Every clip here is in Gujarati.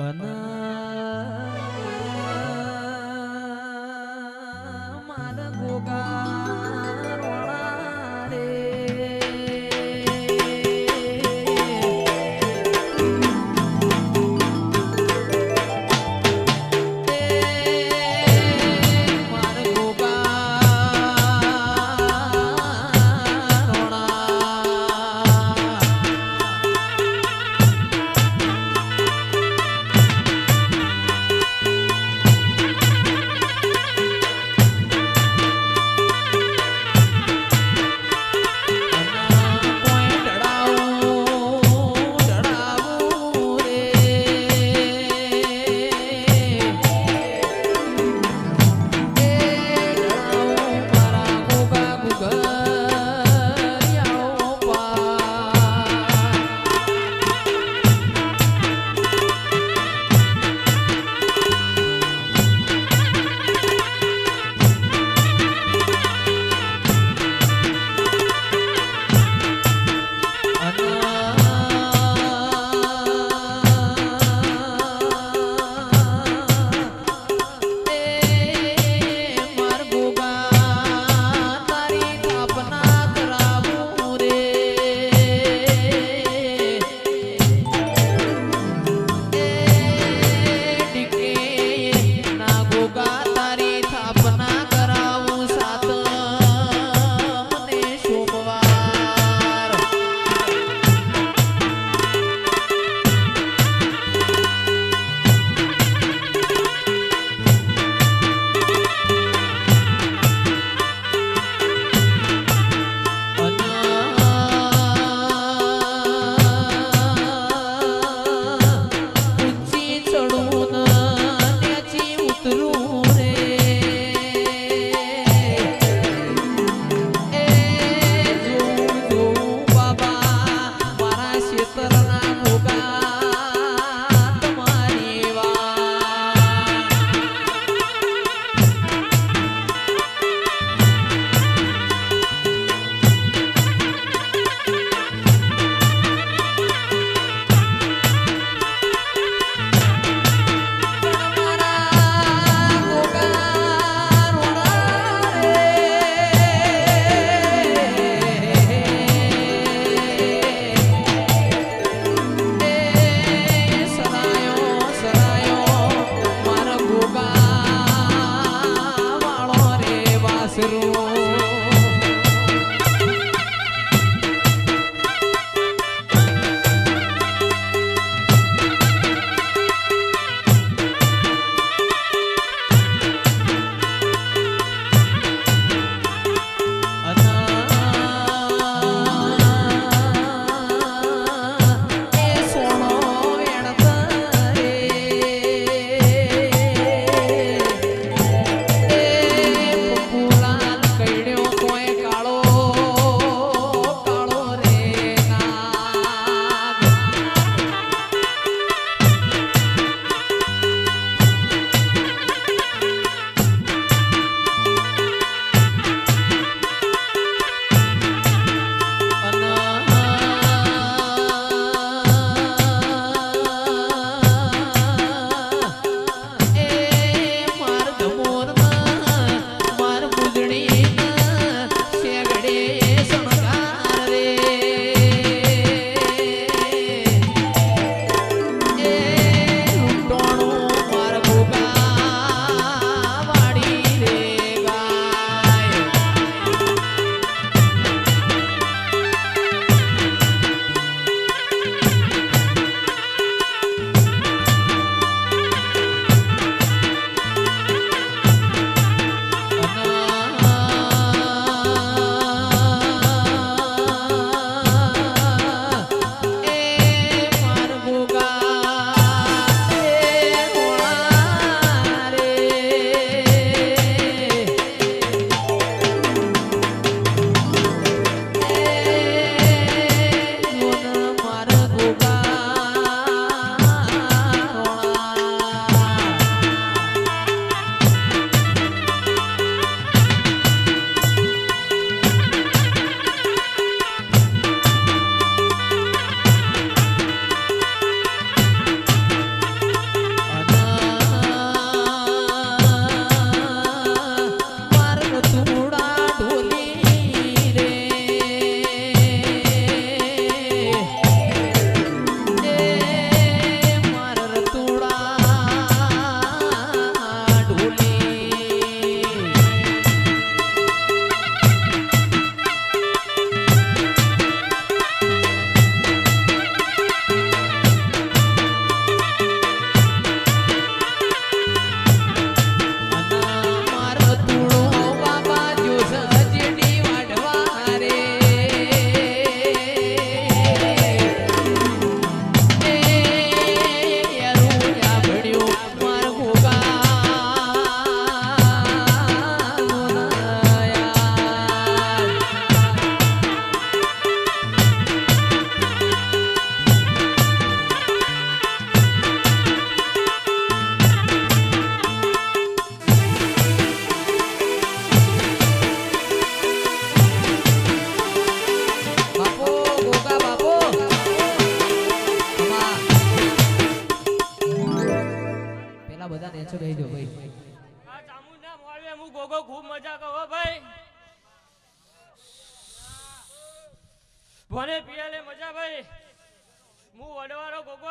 મારા ಮೂಡ રહેજો ભાઈ. હું મજા ભાઈ. હું વડવારો ગોગો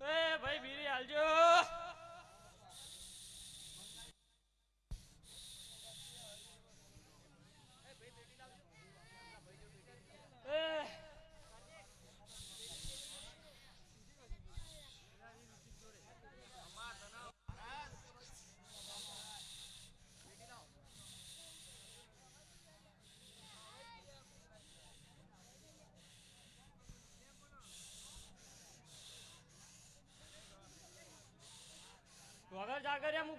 એ ભાઈ બીરી હાલજો. ડાગરિયા મુ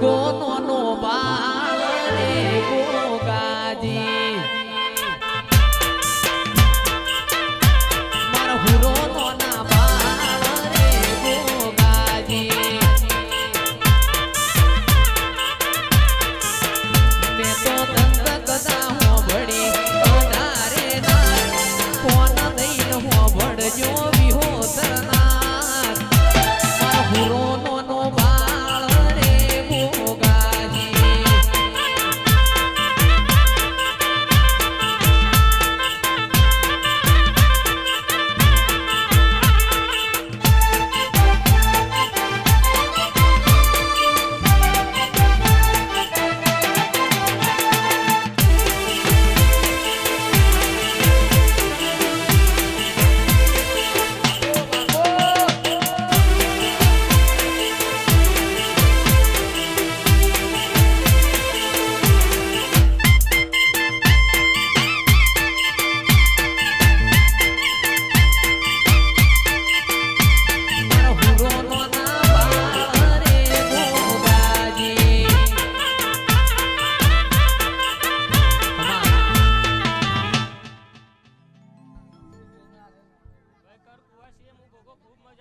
નો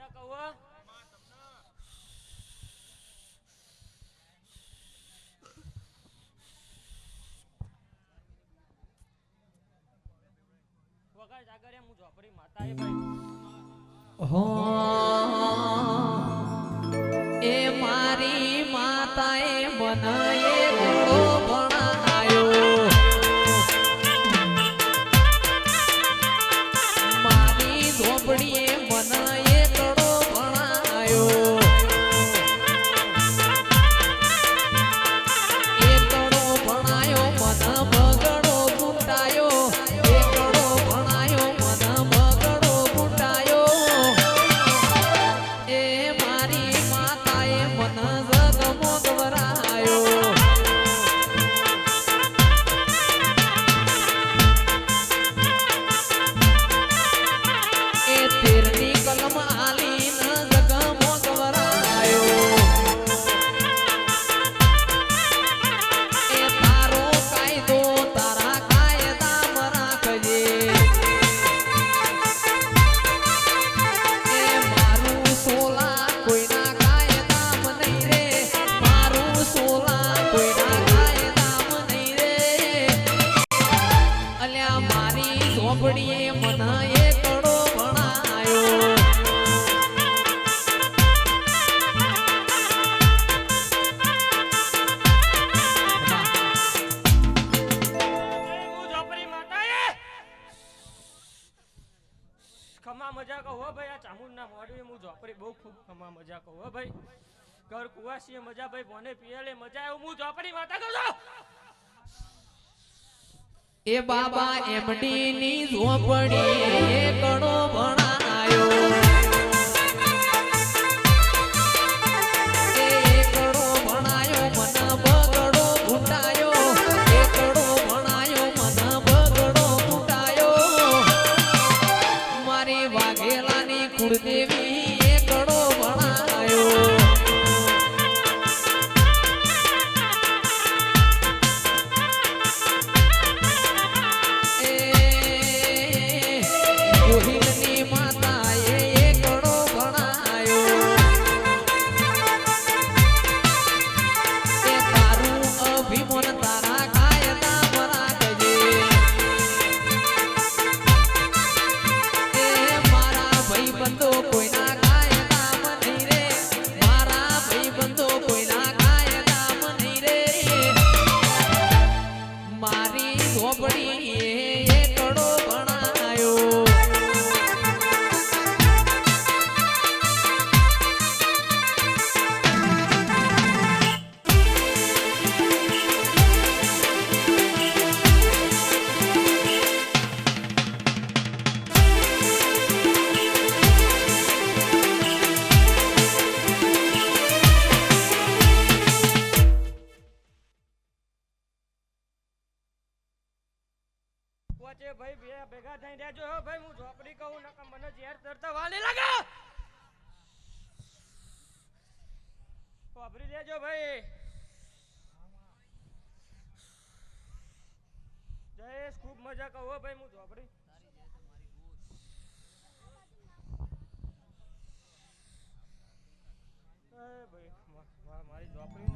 કહું વગર જાગરે હું ઝોપડી માતા એ ભાઈ માં મજા કહું હો ભાઈ. ઘર કુવાસી મજા ભાઈ ભોને પિયલે મજા એવું હું ઝોપડી માતા કરું છું. એ બાબા એમડી ની ઝોપડી ઘણો ભણ વાપરી લેજો ભાઈ. જયેશ ખૂબ મજા કહો ભાઈ હું ઝોપડી. ભાઈ મારી ઝોપડી.